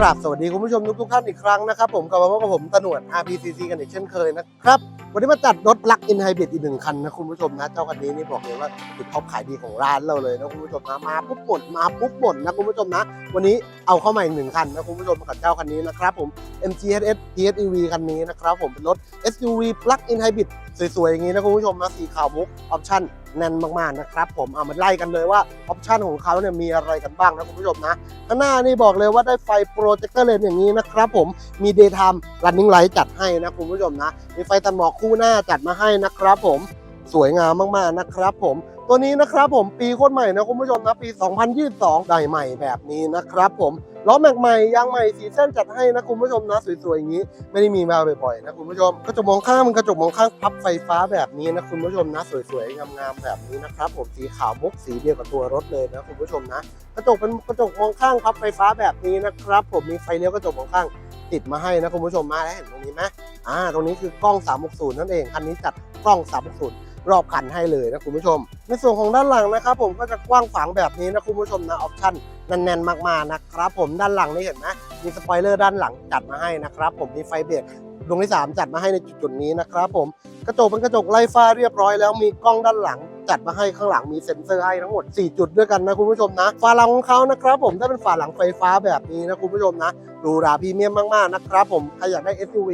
กราบสวัสดีคุณผู้ชมทุกทุกท่านอีกครั้งนะครับผมกลับมาพบกับผมตนวด RPCC กันอีกเช่นเคยนะครับวันนี้มาจัดรถลักอินไฮบริดอีกหนึ่งคันนะคุณผู้ชมนะเจ้าคันนี้นี่บอกเลยว่าติดท็อปขายดีของร้านเราเลยนะคุณผู้ชมนะมาปุ๊บหมดมาปุ๊บหมดนะคุณผู้ชมนะ วันนี้เอาเข้ามาอีกหนึ่งคันนะคุณผู้ชมกับเจ้าคันนี้นะครับผม MGHS PHEV คันนี้นะครับผมเป็นรถ SUV Plug-in Hybrid สวยๆอย่างนี้นะคุณผู้ชมนะสีขาวมุกออปชั่นแน่นมากๆนะครับผมเอามาไล่กันเลยว่าออปชั่นของเขาเนี่ยมีอะไรกันบ้างนะคุณผู้ชมนะข้างหน้านี่บอกเลยว่าได้ไฟโปรเจคเตอร์เลนอย่างนี้นะครับผมมีเดย์ทามรันนิ่งไลท์จัดให้นะคุณผู้ชมนะมีไฟตัดหมอกคู่หน้าจัดมาให้นะครับผมสวยงามมากๆนะครับผม ตัวนี้นะครับผมปีโคตรใหม่นะคุณผู้ชมนะปี 2022 ได้ใหม่แบบนี้นะครับผมล้อแม็กใหม่ยางใหม่สีเส้นจัดให้นะคุณผู้ชมนะสวยๆอย่างนี้ ไม่ได้มีมาบ่อยๆนะคุณผู้ชมกระจกมองข้างมันกระจกมองข้างพับไฟฟ้าแบบนี้นะคุณผู้ชมนะสวยๆงามๆแบบนี้นะครับผมสีขาวมุกสีเดียวกับตัวรถเลยนะคุณผู้ชมนะ กระจกเป็นกระจกมองข้างพับไฟฟ้าแบบนี้นะครับ ผมมีไฟเลี้ยวกระจกมองข้างติดมาให้นะคุณผู้ชมมาแล้วเห็นตรงนี้ไหมอ่าตรงนี้คือกล้อง 360 นั่นเองคันนี้จัดกล้อง 360 รอบคันให้เลยนะคุณผู้ชม ในส่วนของด้านหลังนะครับผมก็จะกว้างขวางแบบนี้นะคุณผู้ชมนะออปชั่นแน่นๆมากๆนะครับผมด้านหลังนี่เห็นไหมมีสปอยเลอร์ด้านหลังจัดมาให้นะครับผมมีไฟเบรกดวงที่ 3 จัดมาให้ในจุดๆนี้นะครับผมกระจกเป็นกระจกไล่ฟ้าเรียบร้อยแล้วมีกล้องด้านหลังจัดมาให้ข้างหลังมีเซ็นเซอร์ให้ทั้งหมด 4 จุดด้วยกันนะคุณผู้ชมนะฝาหลังของเขานะครับผมถ้าเป็นฝาหลังไฟฟ้าแบบนี้นะคุณผู้ชมนะหรูราพรีเมียมมากๆนะครับผมใครอยากได้ SUV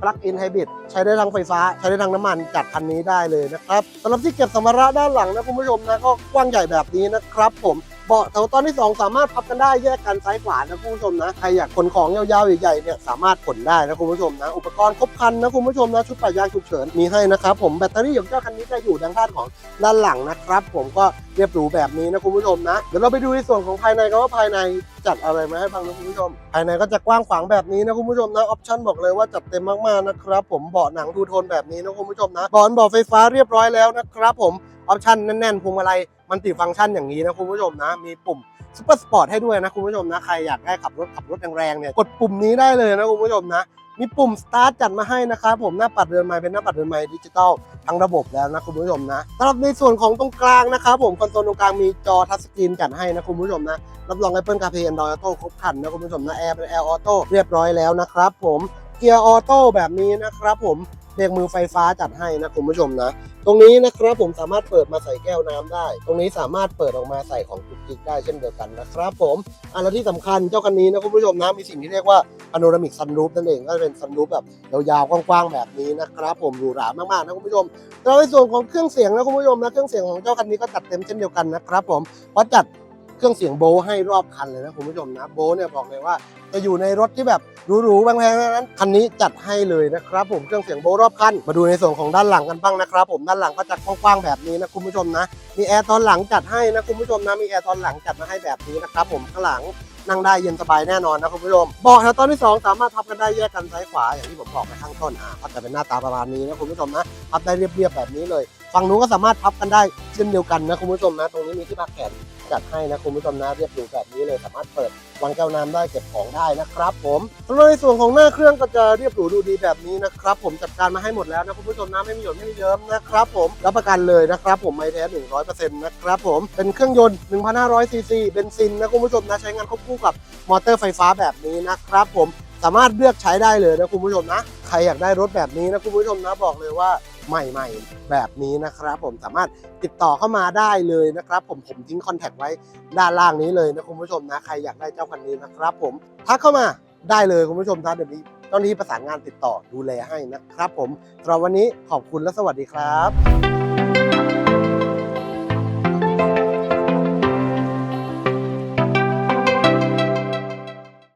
Plug-in Hybrid ใช้ได้ทั้งไฟฟ้า ใช้ได้ทั้งน้ำมันจัดคันนี้ได้เลยนะครับสำหรับที่เก็บสัมภาระด้านหลังนะคุณผู้ชมนะก็กว้างใหญ่แบบนี้นะครับ ผมเบาะแถวตอนที่ 2 สามารถพับกันได้แยกกันซ้ายขวานะคุณผู้ชมนะใครอยากขนของยาวๆใหญ่ๆเนี่ยสามารถขนได้นะคุณผู้ชมนะอุปกรณ์ครบครันนะคุณผู้ชมนะชุดปะยางฉุกเฉินมีให้นะครับผมแบตเตอรี่ของเจ้าคันนี้จะอยู่ทางด้านของด้านหลังนะครับ ผมก็ เรียบหรูแบบนี้นะคุณผู้ชมนะเดี๋ยวเราไปดูในส่วนของภายในกันว่าภายในจัดอะไรมาให้บ้างนะคุณผู้ชม ภายในก็จะกว้างขวางแบบนี้นะคุณผู้ชมนะออปชั่นบอกเลยว่าจัดเต็มมากๆนะครับ ผมเบาะหนังทูโทนแบบนี้นะคุณผู้ชมนะบาะเบาะไฟฟ้าเรียบร้อยแล้วนะครับ ผมออปชั่นแน่นๆพวงมาลัยมันติฟังก์ชันอย่างนี้นะคุณผู้ชมนะ มีปุ่มซุปเปอร์สปอร์ตให้ด้วยนะคุณผู้ชมนะใครอยากได้ขับรถขับรถแรงๆเนี่ยกดปุ่มนี้ได้เลยนะคุณผู้ชมนะ มีปุ่มสตาร์ทจัดมาให้นะครับผมหน้าปัดเรือนไม้เป็นหน้าปัดเรือนไม้ดิจิตอลทั้งระบบแล้วนะคุณผู้ชมนะสำหรับในส่วนของตรงกลางนะครับผมคอนโซลตรงกลางมีจอทัชสกรีนจัดให้นะคุณผู้ชมนะรับรอง Apple CarPlay Android Auto ครบครันนะคุณผู้ชมนะแอร์เป็นแอร์ออโต้เรียบร้อยแล้วนะครับผมเกียร์ออโต้แบบนี้นะครับผม เบรกมือไฟฟ้าจัดให้นะคุณผู้ชมนะ ตรงนี้นะครับผมสามารถเปิดมาใส่แก้วน้ำได้ ตรงนี้สามารถเปิดออกมาใส่ของจุกจิกได้เช่นเดียวกันนะครับผมอะแล้วที่สำคัญเจ้าคันนี้นะคุณผู้ชมนะมีสิ่งที่เรียกว่าพาโนรามิกซันรูฟนั่นเองก็จะเป็นซันรูฟแบบยาวๆกว้างๆแบบนี้นะครับผมหรูหรามากๆนะคุณผู้ชมแต่ในส่วนของเครื่องเสียงนะคุณผู้ชมนะเครื่องเสียงของเจ้าคันนี้ก็จัดเต็มเช่นเดียวกันนะครับผมเพราะจัด เครื่องเสียงโบให้รอบคันเลยนะคุณผู้ชมนะโบเนี่ยบอกเลยว่า จะอยู่ในรถที่แบบหรูๆแพงๆนั้นคันนี้จัดให้เลยนะครับ ผมเครื่องเสียงโบรอบคันมาดูในส่วนของด้านหลังกันบ้างนะครับ ผมด้านหลังก็จะกว้างๆแบบนี้นะคุณผู้ชมนะมีแอร์ตอนหลังจัดให้นะคุณผู้ชมนะมีแอร์ตอนหลังจัดมาให้แบบนี้นะครับ ผมข้างหลัง นั่งได้เย็นสบายแน่นอนนะคุณผู้ชมเบาะแถวตอนที่ 2 สามารถพับกันได้แยกกันซ้ายขวาอย่างที่ผมบอกไปข้างต้นอ่าก็จะเป็นหน้าตาประมาณนี้นะคุณผู้ชมนะพับได้เรียบๆแบบนี้เลยฝั่งนู้นก็สามารถพับกันได้เช่นเดียวกันนะคุณผู้ชมนะตรงนี้มีที่พักแขนจัดให้นะคุณผู้ชมนะเรียบหรูแบบนี้เลยสามารถเปิดวางแก้วน้ำได้เก็บของได้นะครับ ผมสำหรับในส่วนของหน้าเครื่องก็จะเรียบหรูดูดีแบบนี้นะครับ ผมจัดการมาให้หมดแล้วนะคุณผู้ชมนะไม่มีหยดไม่มีเยิ้มนะครับผมรับประกันเลยนะครับผมไม่แท้100%นะครับผมเป็นเครื่องยนต์1,500ซีซีเบนซินนะคุณผู้ชมนะใช้งานควบคู่กับมอเตอร์ไฟฟ้าแบบนี้นะครับผมสามารถเลือกใช้ได้เลยนะคุณผู้ชมนะ ใครอยากได้รถแบบนี้นะคุณผู้ชมนะบอกเลยว่าใหม่ๆ แบบนี้นะครับผมสามารถติดต่อเข้ามาได้เลยนะครับ ผมผมทิ้งคอนแทคไว้ด้านล่างนี้เลยนะคุณผู้ชมนะใครอยากได้เจ้าคันนี้นะครับ ผมทักเข้ามาได้เลยคุณผู้ชมนะเดี๋ยวนี้เจ้าหน้าที่ประสานงานติดต่อดูแลให้นะครับ ผมสำหรับวันนี้ขอบคุณและสวัสดีครับ